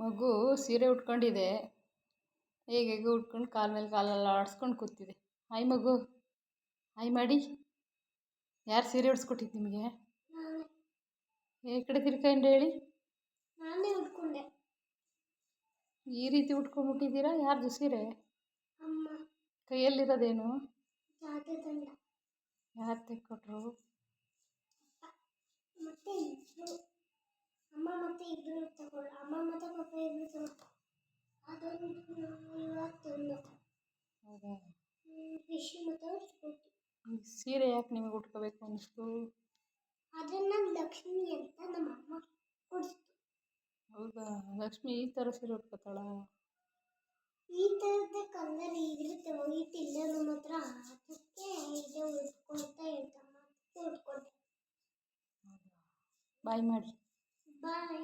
ಮಗು ಸೀರೆ ಉಟ್ಕೊಂಡಿದೆ. ಹೇಗೆ ಹೇಗೆ ಉಟ್ಕೊಂಡು ಕಾಲ ಮೇಲೆ ಕಾಲೆಲ್ಲ ಆಡಿಸ್ಕೊಂಡು ಕೂತಿದೆ. ಹಾಯ್ ಮಗು. ಹಾಯ್ ಮಾಡಿ. ಯಾರು ಸೀರೆ ಉಡ್ಸ್ಕೊಟ್ಟಿದ್ದು ನಿಮಗೆ? ಈ ಕಡೆ ತಿರ್ಕೊಂಡು ಹೇಳಿ. ನಾನೇ ಉಟ್ಕೊಂಡೆ. ಈ ರೀತಿ ಉಟ್ಕೊಂಡ್ಬಿಟ್ಟಿದ್ದೀರಾ? ಯಾರ್ದು ಸೀರೆ? ಕೈಯಲ್ಲಿರೋದೇನು? ಯಾರು ತೆಕ್ಕೊಟ್ರು? ಅಮ್ಮ ಮತ್ತೆ ತಗೊಂಡು ಅಮ್ಮ ಮತ್ತೆ ಹೌದಾ? ಸೀರೆ ಯಾಕೆ ನಿಮಗೆ ಉಟ್ಕೋಬೇಕು ಅನಿಸ್ತು ಅದನ್ನ ಲಕ್ಷ್ಮಿ ಅಂತ ನಮ್ಮ ಅಮ್ಮ ಕೊಡಿಸ್ತು ಹೌದಾ? ಲಕ್ಷ್ಮಿ ಈ ಥರ ಸೀರೆ ಉಟ್ಕೋತಾಳ? ಈ ಥರದ ಕಲರ್ ಇರುತ್ತೆ ವೈಟ್ ಇಲ್ಲ ನಮ್ಮ ಹತ್ರ. ಅದಕ್ಕೆ ಇದೆ ಉಟ್ಕೊಳ್ತಾ ಇರ್ತಮ್ಮ ಉಟ್ಕೊಂಡೆ. ಬಾಯ್ ಮಾಡಿ. ಬಾಯ್.